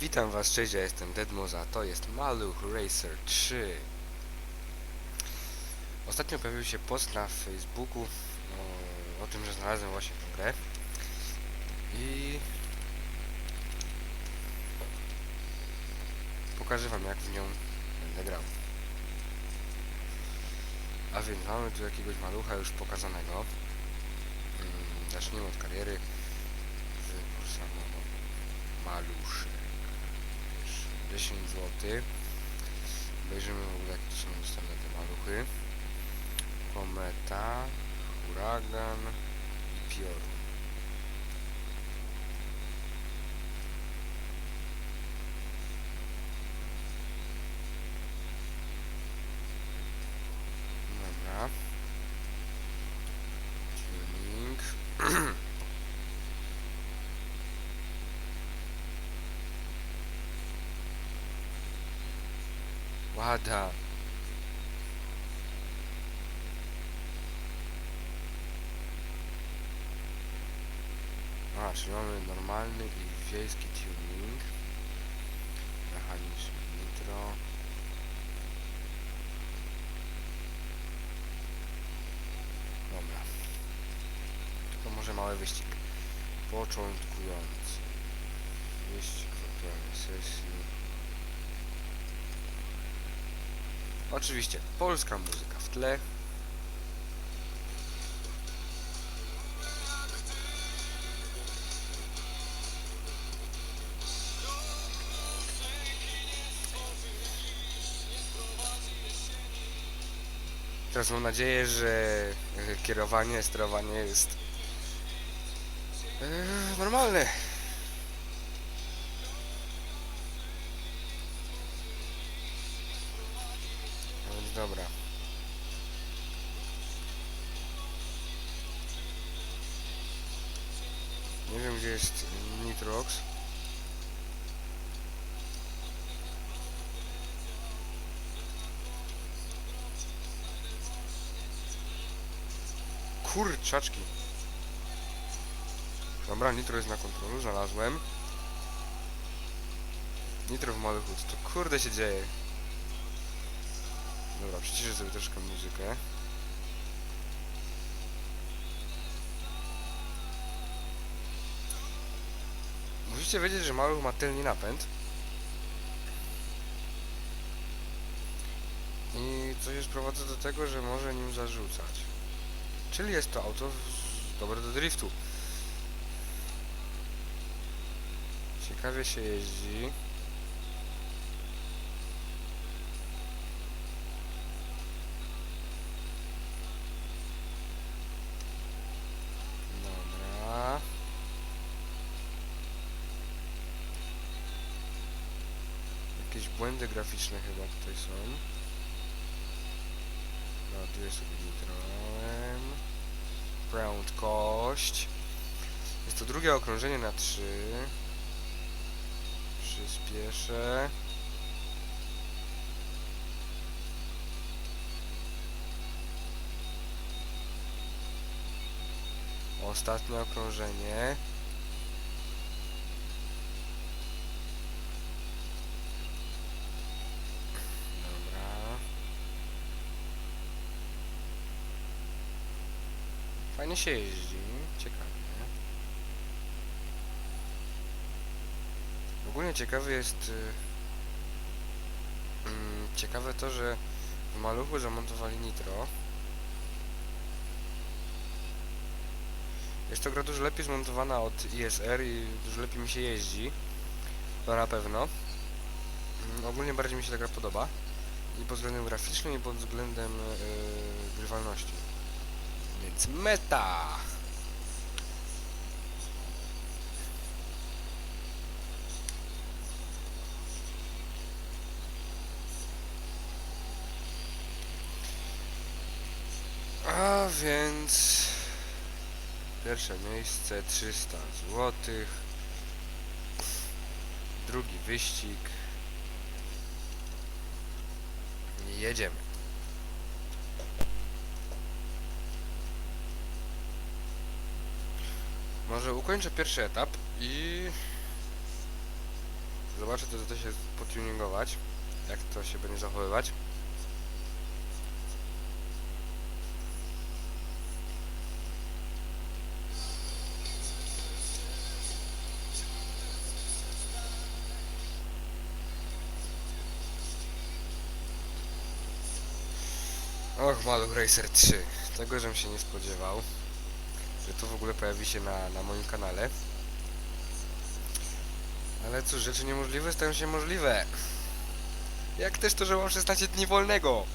Witam was, cześć, ja jestem Deadmoza, to jest Maluch Racer 3. Ostatnio pojawił się post na Facebooku o, o tym, że znalazłem właśnie tę grę. I pokażę wam jak w nią będę grał. A więc mamy tu jakiegoś malucha już pokazanego. Mm, Zacznijmy od kariery. Maluszek. Wiesz, 10 zł. Obejrzymy w ogóle jakie są dostępne te maluchy. Kometa, huragan i piorun. Dobra. Tuning. Łada. A, czyli mamy normalny i wiejski tuning. Mechaniczny nitro. Dobra. To może mały wyścig. Początkujący. Wyścig w sesji. Oczywiście polska muzyka w tle. Teraz mam nadzieję, że e, kierowanie, sterowanie jest e, normalne. Nie wiem gdzie jest Nitrox. Kurczaczki. Dobra, Nitro jest na kontrolu, znalazłem. Nitro w co to kurde się dzieje? Dobra, przyciszę sobie troszkę muzykę. Musicie wiedzieć, że maluch ma tylny napęd. I co się sprowadza do tego, że może nim zarzucać. Czyli jest to auto dobre do driftu. Ciekawie się jeździ. Dobra. Jakieś błędy graficzne chyba tutaj są. Ładuję sobie nitroem. Prędkość. Jest to drugie okrążenie na 3. Przyspieszę. Ostatnie okrążenie. Dobra. Fajnie się jeździ. Ciekawie. Ogólnie ciekawy jest... y, mm, ciekawe to, że w maluchu zamontowali nitro. Jest to gra dużo lepiej zmontowana od ISR i dużo lepiej mi się jeździ. To na pewno. Mm, Ogólnie bardziej mi się ta gra podoba. I pod względem graficznym, i pod względem yy, grywalności. Więc meta! A więc pierwsze miejsce 300 zł. Drugi wyścig. Jedziemy. Może ukończę pierwszy etap i Zobaczę, to to się potuningować. Jak to się będzie zachowywać. Och, Maluch Racer 3. Tego, żem się nie spodziewał. To w ogóle pojawi się na, na moim kanale. Ale cóż, rzeczy niemożliwe stają się możliwe. Jak też to, że mam 16 dni wolnego.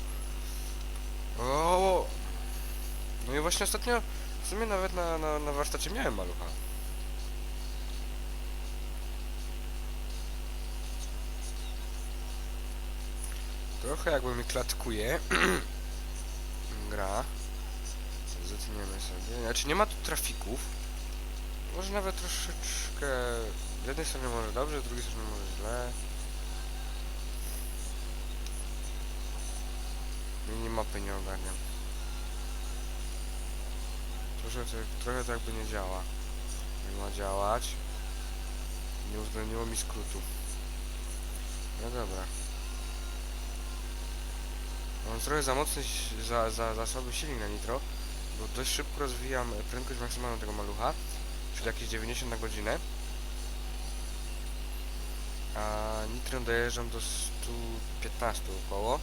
O. No i właśnie ostatnio w sumie nawet na, na, na warsztacie miałem malucha. Trochę jakby mi klatkuje. Gra. Zetniemy sobie. Znaczy nie ma tu trafików. Może nawet troszeczkę... Z jednej strony może dobrze, z drugiej strony może źle. Minimapy nie ogarniam. Trochę trochę to jakby nie działa. Nie ma działać. Nie uwzględniło mi skrótu. No dobra. Mam trochę za mocny, za, za, za słaby silnik na nitro, bo dość szybko rozwijam prędkość maksymalną tego malucha, czyli jakieś 90 na godzinę. A nitro dojeżdżam do 115 około.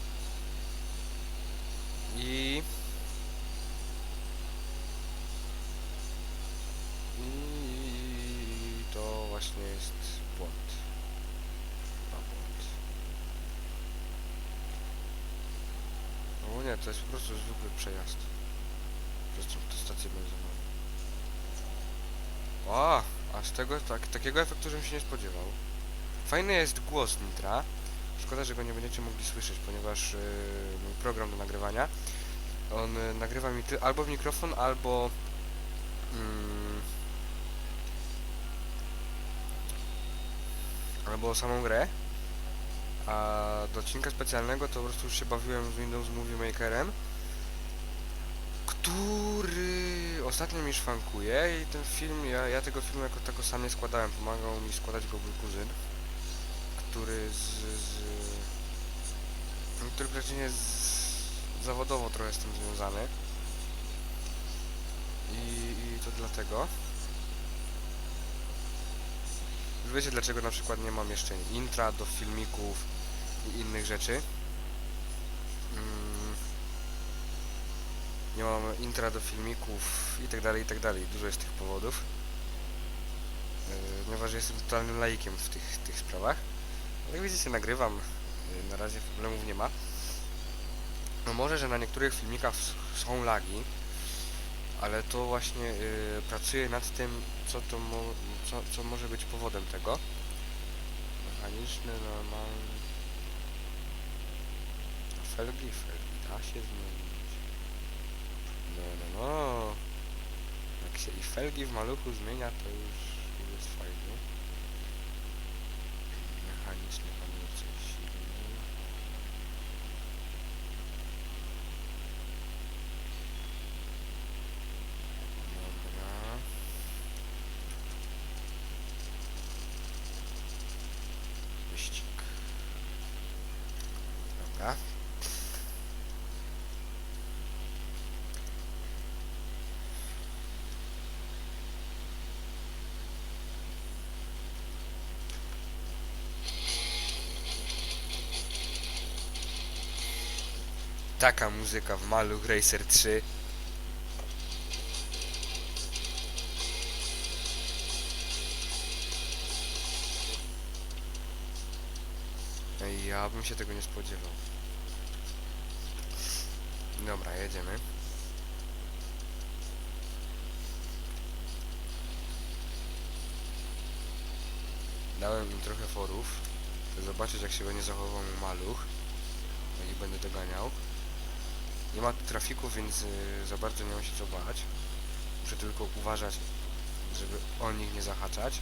I... I to właśnie jest błąd. Chyba błąd. O nie, to jest po prostu zwykły przejazd. Benzynową. O, a z tego tak, takiego efektu, żebym się nie spodziewał. Fajny jest głos Nitra. Szkoda, że go nie będziecie mogli słyszeć, ponieważ yy, mój program do nagrywania on y, nagrywa mi ty albo w mikrofon, albo mm, albo samą grę. A do odcinka specjalnego to po prostu już się bawiłem z Windows Movie Makerem, który ostatnio mi szwankuje i ten film, ja, ja tego filmu jako tako sam nie składałem, pomagał mi składać go mój kuzyn, który z, z który praktycznie z, zawodowo trochę z tym związany. I, i to dlatego. Wiecie dlaczego na przykład nie mam jeszcze intra do filmików i innych rzeczy nie mam intra do filmików i tak dalej i tak dużo jest tych powodów Yy, ponieważ jestem totalnym laikiem w tych, tych sprawach ale jak widzicie nagrywam yy, na razie problemów nie ma no może, że na niektórych filmikach są lagi, ale to właśnie yy, pracuję nad tym, co to mo co, co może być powodem tego. Mechaniczny, normalny. Felgi, felgi, da się zmienić. No, no, no. Jak się i felgi w maluchu zmienia, to już, już jest fajnie. Mechaniczny hamulce silny. Dobra. Wyścig. Dobra. Taka muzyka w Maluch Racer 3 Ej, Ja bym się tego nie spodziewał. Dobra, jedziemy. Dałem im trochę forów, żeby zobaczyć jak się będzie zachowywał mój maluch. Jak ich będę doganiał. Nie ma tu trafików, więc y, za bardzo nie mam się co bać. Muszę tylko uważać, żeby o nich nie zahaczać.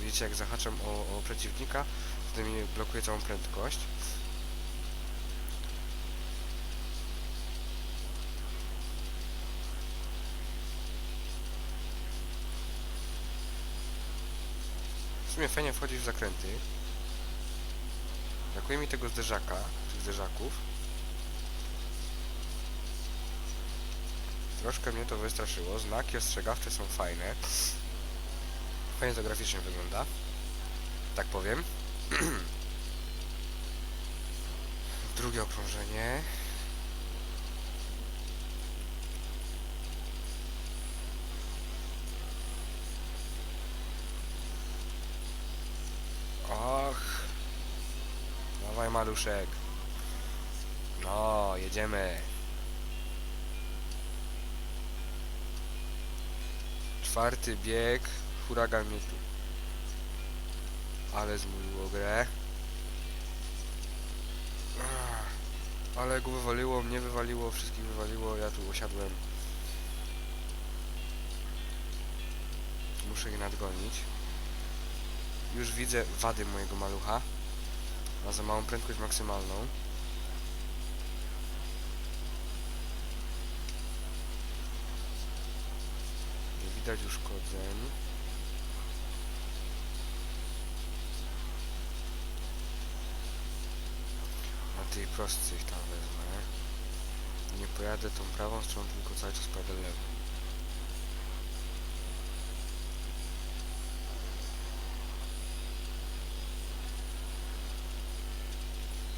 Widzicie, jak zahaczam o, o przeciwnika, wtedy mi blokuje całą prędkość. W sumie fajnie wchodzi w zakręty. Brakuje mi tego zderzaka, tych zderzaków. Troszkę mnie to wystraszyło. Znaki ostrzegawcze są fajne. Fajnie to graficznie wygląda. Tak powiem. Drugie okrążenie. Och. Dawaj maluszek. No, jedziemy. Czwarty bieg. Huragan mnie tu. Ale zmówiło grę. Ale go wywaliło, mnie wywaliło, wszystkich wywaliło, ja tu osiadłem. Muszę je nadgonić. Już widzę wady mojego malucha. Ma za małą prędkość maksymalną. Widać uszkodzeń. Na tej prostej tam wezmę. Nie pojadę tą prawą stroną, tylko cały czas pojadę lewą.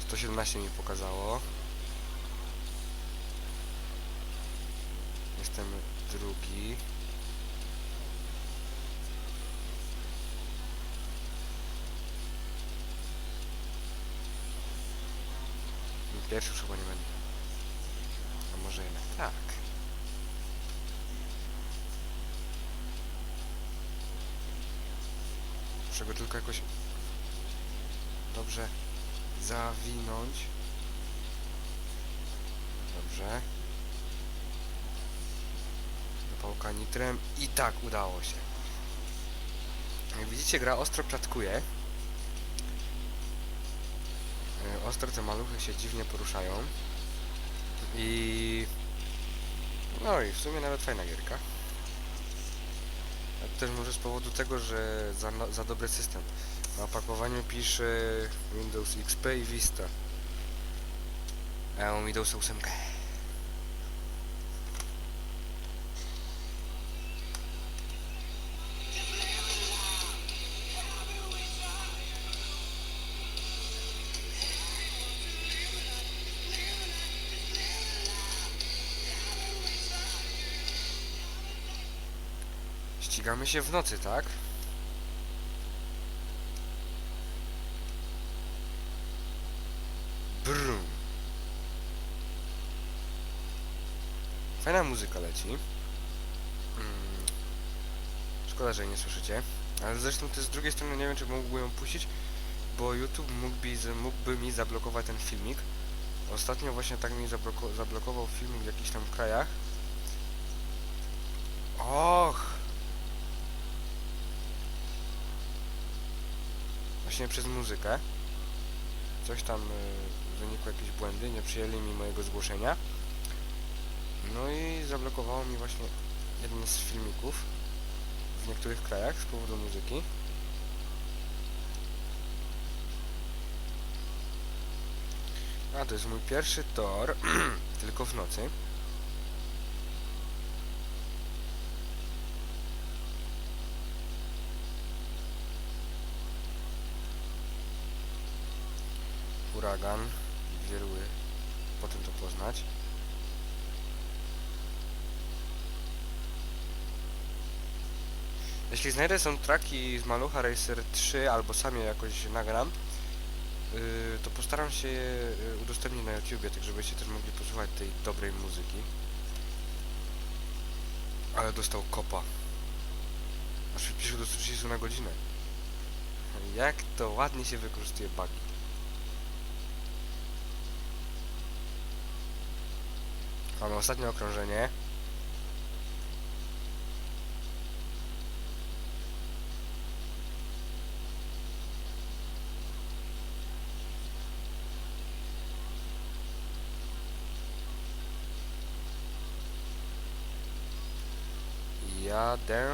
To 17 mi pokazało. Jestem drugi. Pierwszy już chyba nie będę. A może jednak tak. Muszę go tylko jakoś dobrze zawinąć. Dobrze. Zapałka nitrem i tak udało się. Jak widzicie gra ostro klatkuje. E, Ostro te maluchy się dziwnie poruszają. I... No i w sumie nawet fajna gierka. Też może z powodu tego, że za, no- za dobry system. Na opakowaniu pisze Windows XP i Vista. A ja mam Windows 8. Ścigamy się w nocy, tak? Brum. Fajna muzyka leci. Mm. Szkoda, że jej nie słyszycie. Ale zresztą też z drugiej strony nie wiem, czy mógłbym ją puścić, bo YouTube mógłby, mógłby mi zablokować ten filmik. Ostatnio właśnie tak mi zabloko zablokował filmik w jakichś tam krajach. Och! Właśnie przez muzykę. Coś tam y, wynikły jakieś błędy, nie przyjęli mi mojego zgłoszenia. No i zablokowało mi właśnie jeden z filmików w niektórych krajach z powodu muzyki. A to jest mój pierwszy tor, tylko w nocy. Huragan, wieruły, potem to poznać. Jeśli znajdę soundtracki z Malucha Racer 3 albo sam je jakoś nagram, yy, to postaram się je yy, udostępnić na YouTubie, tak żebyście też mogli posłuchać tej dobrej muzyki. Ale dostał kopa. Aż przyspieszył do 130 na godzinę. Jak to ładnie się wykorzystuje bugi. Mamy ostatnie okrążenie. Jadę.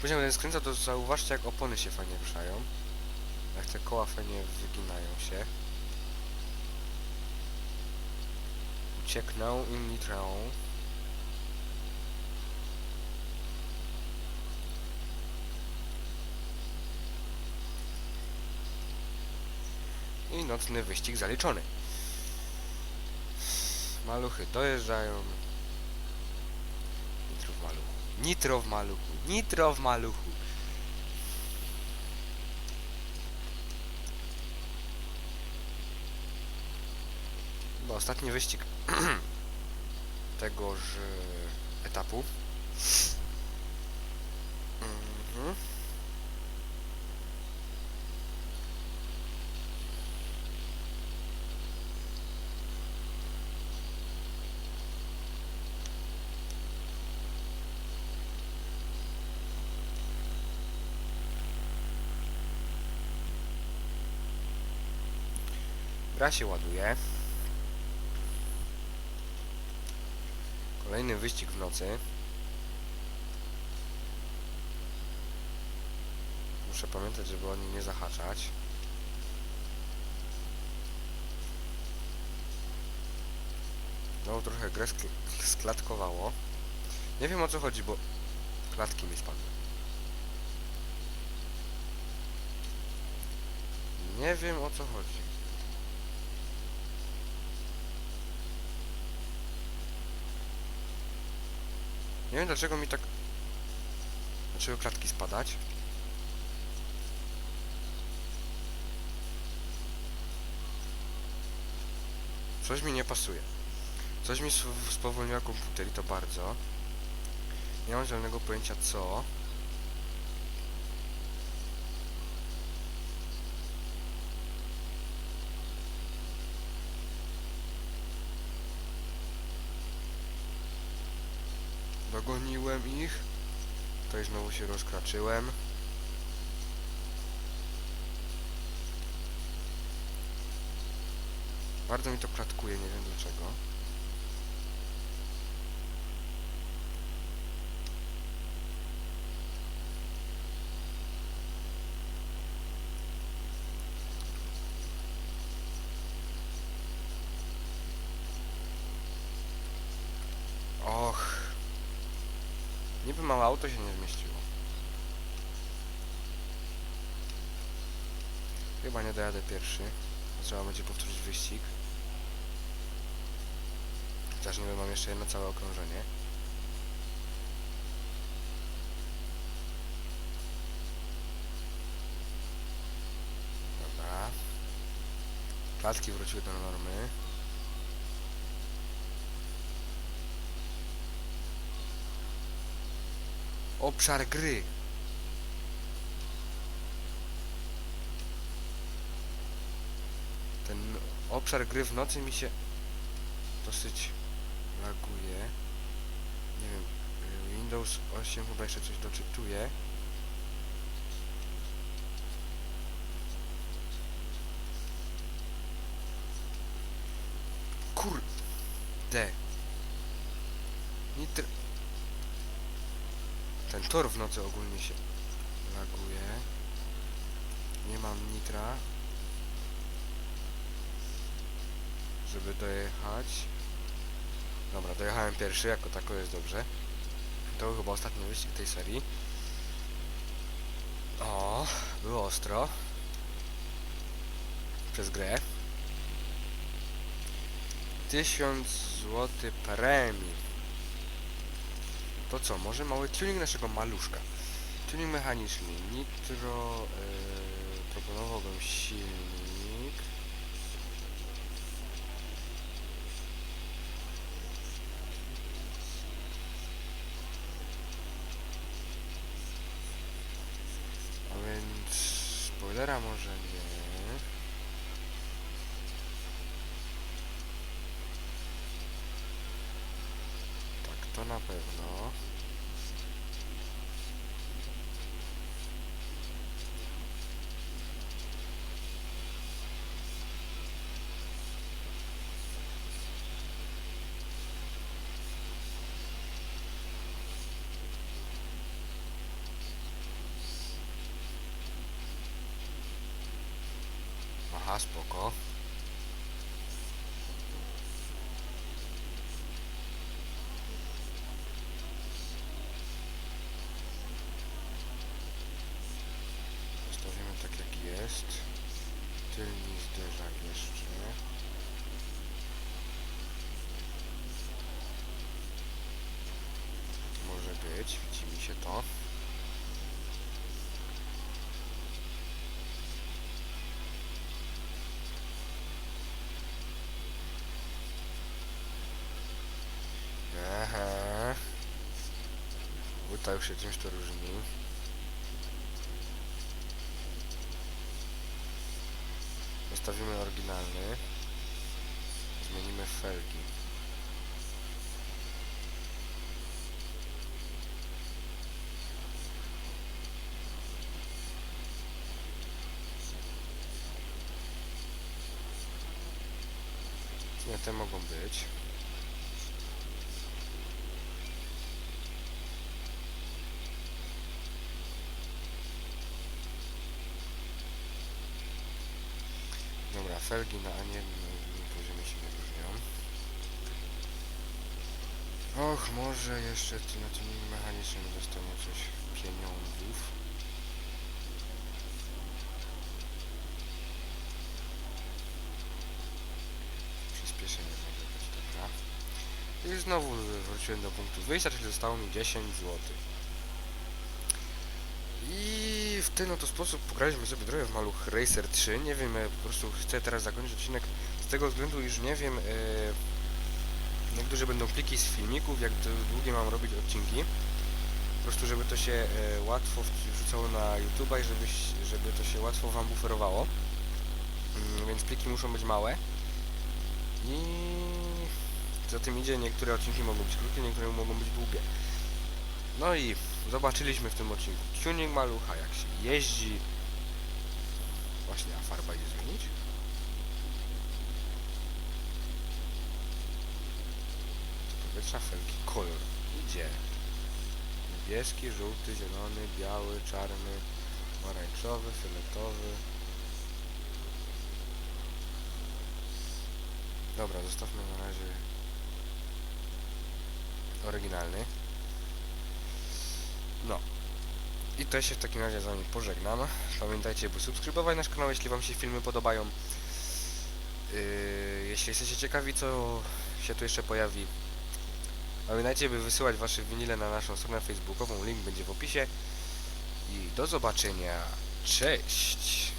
Później jak skręca, to zauważcie jak opony się fajnie ruszają. Jak te koła fajnie wyginają się. Uciekną i nitrą. I nocny wyścig zaliczony. Maluchy dojeżdżają. Nitro w maluchu. Nitro w maluchu. Nitro w maluchu. Ostatni wyścig tegoż etapu. Mhm. Gra się ładuje. Kolejny wyścig w nocy. Muszę pamiętać, żeby o nie nie zahaczać. No trochę grę skl sklatkowało. Nie wiem o co chodzi, bo klatki mi spadły. Nie wiem o co chodzi. Nie wiem dlaczego mi tak... Dlaczego klatki spadać? Coś mi nie pasuje. Coś mi spowolniło komputer i to bardzo. Nie mam żadnego pojęcia co. Dogoniłem ich. Tutaj znowu się rozkraczyłem. Bardzo mi to klatkuje, nie wiem dlaczego. Och. Niby małe auto się nie zmieściło. Chyba nie dojadę pierwszy. Trzeba będzie powtórzyć wyścig. Chociaż nie wiem, mam jeszcze jedno całe okrążenie. Dobra. Klatki wróciły do normy. Obszar gry. Ten obszar gry w nocy mi się dosyć laguje. Nie wiem, y, Windows 8 chyba jeszcze coś doczytuje. Kurde. Nitr... Ten tor w nocy ogólnie się laguje. Nie mam nitra. Żeby dojechać. Dobra, dojechałem pierwszy, jako tako jest dobrze. To był chyba ostatni wyścig tej serii. O, było ostro. Przez grę. 1000 zł premii. To co, może mały tuning naszego maluszka. Tuning mechaniczny. Nitro... Yy, proponowałbym silnik. A więc... Spoilera może nie. Tak, to na pewno. Dobra, spoko. Zostawimy tak jak jest. Tylny zderzak jeszcze. Może być, widzi mi się to. Aha. Tutaj już się czymś to różni. Zostawimy oryginalny. Zmienimy felgi. Nie, te mogą być. Dobra, felgi na aniemnym poziomie się nie różnią. Och, może jeszcze na tym mechanicznym zostanie coś pieniądzów. Przyspieszenie może być, dobra. I znowu wróciłem do punktu wyjścia, czyli zostało mi 10 zł. I w ten oto sposób pograliśmy sobie trochę w Maluch Racer 3. Nie wiem, e, po prostu chcę teraz zakończyć odcinek z tego względu, iż nie wiem, jak duże będą pliki z filmików, jak długie mam robić odcinki. Po prostu, żeby to się e, łatwo wrzucało na YouTube'a i żeby, żeby to się łatwo Wam buferowało. Mm, więc pliki muszą być małe. I za tym idzie, niektóre odcinki mogą być krótkie, niektóre mogą być długie. No i zobaczyliśmy w tym odcinku tuning malucha, jak się jeździ. Właśnie, a farba idzie zmienić? Powietrza felki, kolor idzie. Niebieski, żółty, zielony, biały, czarny, pomarańczowy, fioletowy. Dobra, zostawmy na razie oryginalny. No. I to się w takim razie z wami pożegnam. Pamiętajcie, by subskrybować nasz kanał, jeśli wam się filmy podobają. Yy, jeśli jesteście ciekawi, co się tu jeszcze pojawi, pamiętajcie, by wysyłać wasze winile na naszą stronę facebookową. Link będzie w opisie. I do zobaczenia. Cześć!